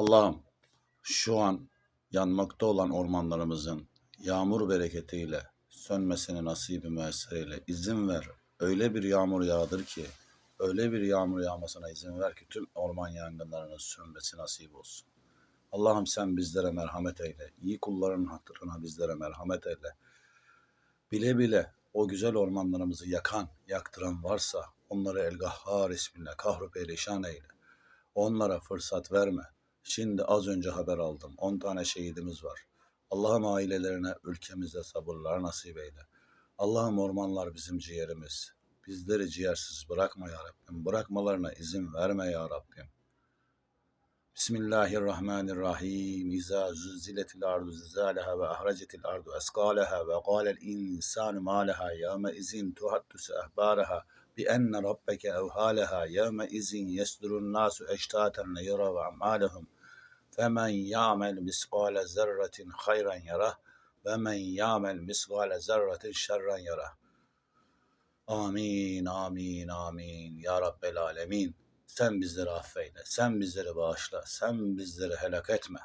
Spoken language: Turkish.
Allah'ım şu an yanmakta olan ormanlarımızın yağmur bereketiyle sönmesini nasibi müessir eyle. İzin ver. Öyle bir yağmur yağdır ki, öyle bir yağmur yağmasına izin ver ki tüm orman yangınlarının sönmesi nasip olsun. Allah'ım sen bizlere merhamet eyle. İyi kulların hatırına bizlere merhamet eyle. Bile bile o güzel ormanlarımızı yakan, yaktıran varsa onları El Gahhar isminle kahru perişan eyle. Onlara fırsat verme. Şimdi az önce haber aldım. 10 tane şehidimiz var. Allah'ım ailelerine, ülkemize sabırlar nasip eyle. Allah'ım ormanlar bizim ciğerimiz. Bizleri ciğersiz bırakma ya Rabbim. Bırakmalarına izin verme ya Rabbim. Bismillahirrahmanirrahim. İza zülziletil ardu zilzaleha ve ahracetil ardu eskaleha ve qâlel insanu ma leha yevme izin tuhaddüsü ehbâreha yevme izin yesdurun nasu eştaten le yara ve amalehum femen ya'mel miskale zerretin hayran yarah ve men ya'mel miskale zerretin şerren yarah. Amin, amin, amin. Ya Rabbel Alemin. Sen bizleri affeyle, sen bizleri bağışla, sen bizleri helak etme.